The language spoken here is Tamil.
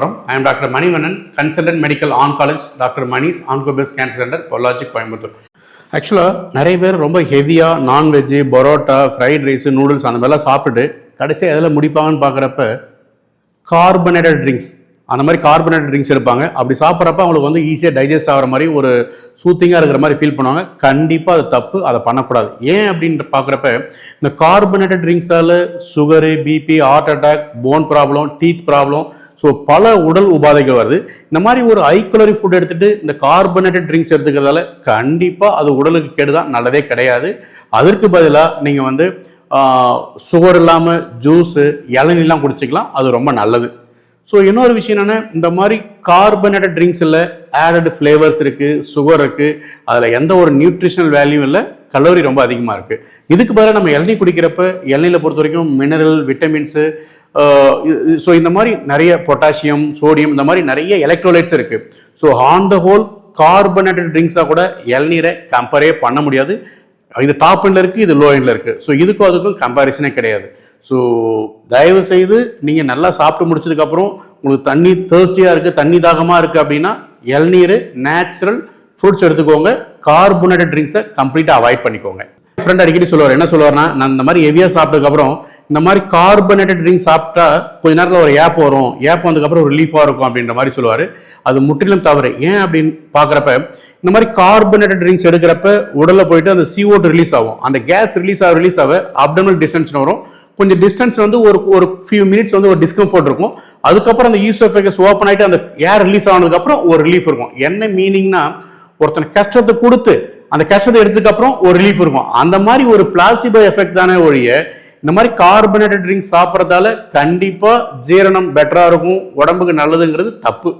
I am doctor Manivannan consultant medical oncologist doctor Mani's Oncobase cancer centre Pollachi Coimbatore. ஆக்சுவலாக நிறைய பேர் ரொம்ப ஹெவியாக non veg parotta fried rice noodles அந்த மாதிரிலாம் சாப்பிட்டுட்டு கடைசியாக எதில் முடிப்பாங்கன்னு பார்க்குறப்ப கார்பனேட்டட் ட்ரிங்க்ஸ் அந்த மாதிரி கார்பனேட்டட் ட்ரிங்க்ஸ் எடுப்பாங்க. அப்படி சாப்பிட்றப்ப அவங்களுக்கு வந்து ஈஸியாக டைஜஸ்ட் ஆகிற மாதிரி ஒரு சூத்திங்காக இருக்கிற மாதிரி ஃபீல் பண்ணுவாங்க. கண்டிப்பாக அது தப்பு அதை பண்ணக்கூடாது. ஏன் அப்படின்னு பார்க்குறப்ப இந்த carbonated ட்ரிங்க்ஸால் sugar BP heart attack bone problem teeth problem so பல உடல் உபாதைகள் வருது. இந்த மாதிரி ஒரு ஹை கலோரி ஃபுட் எடுத்துட்டு இந்த கார்பனேட்டட் ட்ரிங்க்ஸ் எடுத்துக்கிறதால கண்டிப்பாக அது உடலுக்கு கெடுதான் நல்லதே கிடையாது. அதற்கு பதிலாக நீங்கள் வந்து சுகர் இல்லாமல் ஜூஸு இளநிலாம் குடிச்சிக்கலாம் அது ரொம்ப நல்லது. ஸோ இன்னொரு விஷயம் என்னென்னா இந்த மாதிரி கார்பனேட்டட் ட்ரிங்க்ஸ் இல்லை ஆடட் ஃப்ளேவர்ஸ் இருக்குது சுகர் இருக்குது அதில் எந்த ஒரு நியூட்ரிஷனல் வேல்யூ இல்லை கலோரி ரொம்ப அதிகமாக இருக்குது இதுக்கு பதிலாக நம்ம இளநீ குடிக்கிறப்ப இளநீல பொறுத்த வரைக்கும் மினரல் விட்டமின்ஸு ஸோ இந்த மாதிரி நிறைய பொட்டாசியம் சோடியம் இந்த மாதிரி நிறைய எலக்ட்ரோலைட்ஸ் இருக்குது so on the whole carbonated ட்ரிங்க்ஸாக கூட இளநீரை கம்பேரே பண்ண முடியாது. இது டாப் எண்டில் இருக்குது இது லோ எண்டில் இருக்குது ஸோ இதுக்கும் அதுக்கும் கம்பேரிசனே கிடையாது. ஸோ தயவு செய்து நீங்கள் நல்லா சாப்பிட்டு முடிச்சதுக்கப்புறம் உங்களுக்கு தண்ணி தேர்ஸ்டியாக இருக்குது தண்ணி தாகமாக இருக்குது அப்படின்னா இளநீர் நேச்சுரல் ஃப்ரூட்ஸ் எடுத்துக்கோங்க. கார்பனேட்டட் ட்ரிங்க்ஸை கம்ப்ளீட்டாக அவாய்ட் பண்ணிக்கோங்க. ஃப்ரெண்ட் அடிக்கடி சொல்லுவார். என்ன சொல்லுவார்னா நான் இந்த மாதிரி ஹெவியாக சாப்பிட்டதுக்கப்புறம் இந்த மாதிரி கார்பனேட்டட் ட்ரிங்க் சாப்பிட்டா கொஞ்ச நேரத்தில் ஒரு ஏப் வரும். ஏப் வந்ததுக்கப்புறம் ஒரு ரிலீஃபாக இருக்கும் அப்படின்ற மாதிரி சொல்லுவார். அது முற்றிலும் தவறு. ஏன் அப்படின்னு பார்க்குறப்ப இந்த மாதிரி கார்பனேட்டட் ட்ரிங்க்ஸ் எடுக்கிறப்ப உடலில் போயிட்டு அந்த சிஓ ரிலீஸ் ஆகும். அந்த கேஸ் ரிலீஸ் ஆக ரிலீஸ் ஆக அப்டமல் டிஸ்டன்ஷன் வரும். கொஞ்சம் டிஸ்டன்ஸ் வந்து ஒரு ஒரு ஃபியூ மினிட்ஸ் வந்து ஒரு டிஸ்கம்ஃபர்ட் இருக்கும். அதுக்கப்புறம் அந்த ஈசோஃபேகஸ் ஓப்பன் ஆகிட்டு அந்த ஏர் ரிலீஸ் ஆனதுக்கப்புறம் ஒரு ரிலீஃப் இருக்கும். என்ன மீனிங்னா ஒருத்தன் கஷ்டத்தை கொடுத்து அந்த கஷ்டத்தை எடுத்ததுக்கு அப்புறம் ஒரு ரிலீஃப் இருக்கும். அந்த மாதிரி ஒரு பிளாசிபோ எஃபெக்ட் தானே ஒழிய இந்த மாதிரி கார்பனேட்டட் ட்ரிங்க் சாப்பிட்றதால கண்டிப்பாக ஜீரணம் பெட்டராக இருக்கும் உடம்புக்கு நல்லதுங்கிறது தப்பு.